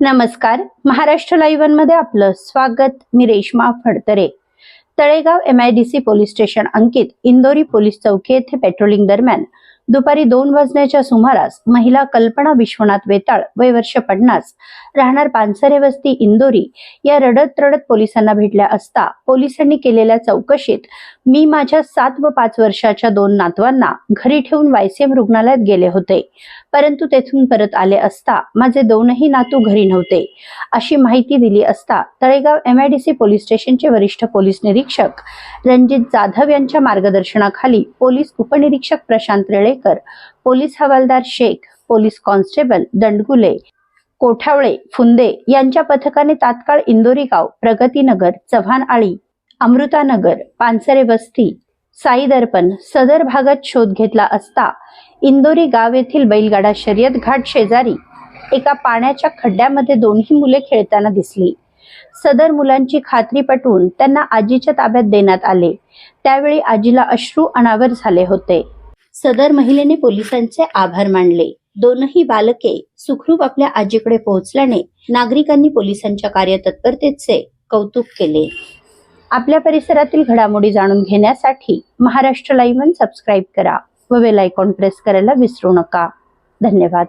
नमस्कार. महाराष्ट्र लाईव्हमध्ये आपलं स्वागत. मी Reshma Phadtare. Talegaon M I D C police station Ankit Indori police चौकी येथे पेट्रोलिंग दरम्यान दुपारी दोन वाजण्याच्या सुमारास महिला कल्पना विश्वनाथ वेताळ वय वर्ष पन्नास राहणार पानसरे वस्ती इंदोरी या रडत रडत पोलिसांना भेटल्या असता पोलिसांनी केलेल्या चौकशीत मी माझ्या सात व पाच वर्षाच्या दोन नातवांना घरी ठेवून वायसीएम रुग्णालयात गेले होते. परंतु तेथून परत आले असता माझे दोनही नातू घरी नव्हते. अशी माहिती दिली असता तळेगाव एमआयडीसी पोलीस स्टेशनचे वरिष्ठ पोलीस निरीक्षक रणजित जाधव यांच्या मार्गदर्शनाखाली पोलीस उपनिरीक्षक प्रशांत रेळे रेळेकर पोलीस हवालदार शेख पोलीस कॉन्स्टेबल दंडगुले कोठावळे फुंदे यांच्या पथकाने तात्काळ इंदोरी गाव प्रगतीनगर चव्हाण आळी अमृतानगर पानसरे वस्ती साई दर्पण सदर भागात शोध घेतला असता इंदोरी गाव येथील बैलगाडा शर्यत घाट शेजारी एका पाण्याच्या खड्ड्यामध्ये दोन्ही मुले खेळताना दिसली. सदर मुलांची खात्री पटवून त्यांना आजीच्या ताब्यात देण्यात आले. त्यावेळी आजीला अश्रू अनावर झाले होते. सदर महिलेने पोलिसांचे आभार मानले. दोनही बालके सुखरूप आपल्या आजीकडे पोहोचल्याने नागरिकांनी पोलिसांच्या कार्यतत्परतेचे कौतुक केले. आपल्या परिसरातील घडामोडी जाणून घेण्यासाठी महाराष्ट्र लाईव्ह सबस्क्राईब करा व बेल आयकॉन प्रेस करायला विसरू नका. धन्यवाद.